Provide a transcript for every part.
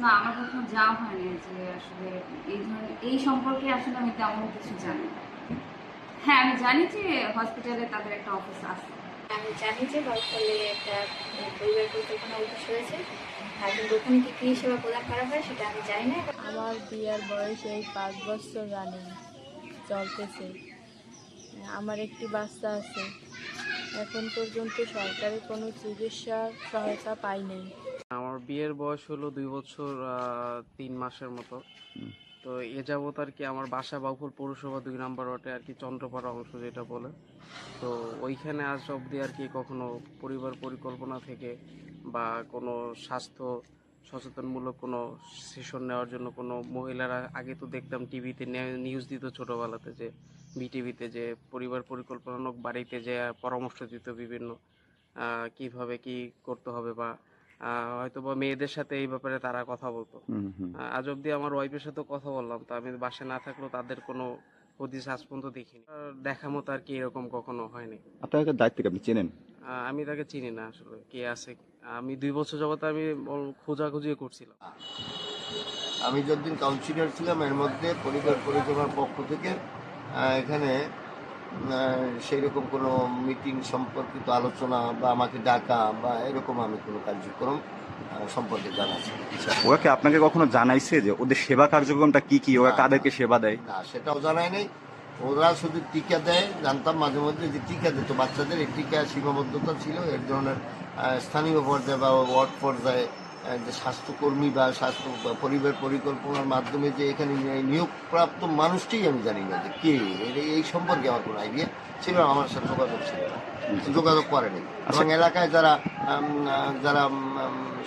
না আমার কখনো যাওয়া হয়নি যে আসলে এই ধরনের এই সম্পর্কে আসলে আমি তেমন কিছু জানি না। হ্যাঁ আমি জানি যে হসপিটালে তাদের একটা অফিস আছে। আমি জানি যে বরফলে একটা পরিবার পরিকল্পনা অফিস রয়েছে। আর কিন্তু ওখানে কি কী সেবা প্রদান করা হয় সেটা আমি জানি না। আমার বিয়ার বয়স এই পাঁচ বছর রানিং চলতেছে। আমার একটি বাচ্চা আছে। এখন পর্যন্ত সরকারি কোনো চিকিৎসার সহায়তা পাইনি। আমার বিয়ের বয়স হলো দুই বছর তিন মাসের মতো। তো এ যাবৎ আর কি আমার বাসা বাউফল পৌরসভা দুই নম্বর ওয়ার্ডে আর কি চন্দ্রপাড়া অংশ যেটা বলে। তো ওইখানে আজ অবধি আর কি কখনো পরিবার পরিকল্পনা থেকে বা কোনো স্বাস্থ্য সচেতনমূলক কোনো সেশন নেওয়ার জন্য কোনো মহিলারা আগে তো দেখতাম টিভিতে নিউজ দিত ছোটোবেলাতে যে বিটিভিতে যে পরিবার পরিকল্পনামূলক বাড়িতে যে পরামর্শ দিত বিভিন্ন কীভাবে কি করতে হবে বা হয়তো বা মেয়েদের সাথে এই ব্যাপারে তারা কথা বলতো। আজ অব্দি আমার ওয়াইফের সাথে কথা বললাম তো আমি বাসায় না থাকলেও তাদের কোনো হদিস আজ পর্যন্ত দেখিনি। আর দেখা মতো আর কি এরকম কখনো হয়নি। আপনার দায়িত্ব আপনি চেনেন? আমি তাকে চিনি না আসলে কে আছে। আমি দুই বছর যাবত আমি খোঁজাখুঁজি করছিলাম। আমি যতদিন কাউন্সিলর ছিলাম এর মধ্যে পরিবার পরিকল্পনার পক্ষ থেকে এখানে সেই রকম কোনো মিটিং সম্পর্কিত আলোচনা বা আমাকে ডাকা বা এরকম আমি কোনো কার্যক্রম সম্পর্কে জানাচ্ছি ওরা কি আপনাকে কখনো জানাইছে যে ওদের সেবা কার্যক্রমটা কি কি? ওরা কাদেরকে সেবা দেয়? না সেটাও জানাই নাই। ওরা শুধু টিকা দেয় জানতাম মাঝে মধ্যে যে টিকা দিত। বাচ্চাদের এই টিকা সীমাবদ্ধতা ছিল এর ধরনের স্থানীয় পর্যায়ে বা ওয়ার্ড পর্যায়ে স্বাস্থ্যকর্মী বা স্বাস্থ্য পরিবার পরিকল্পনার মাধ্যমে যে এখানে নিয়োগপ্রাপ্ত মানুষটিই আমি জানি না যে কে। এই সম্পর্কে আমার কোনো আইডিয়া ছিল আমার সাথে যোগাযোগ ছিল না। যোগাযোগ করেনি এবং এলাকায় যারা যারা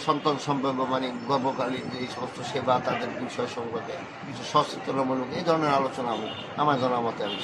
সন্তান সম্পর্ক মানে গর্ভকালীন যে এই সমস্ত সেবা তাদের বিষয় সম্পর্কে কিছু সচেতনমূলক এই ধরনের আলোচনা আমি আমার জানা মতে আমি।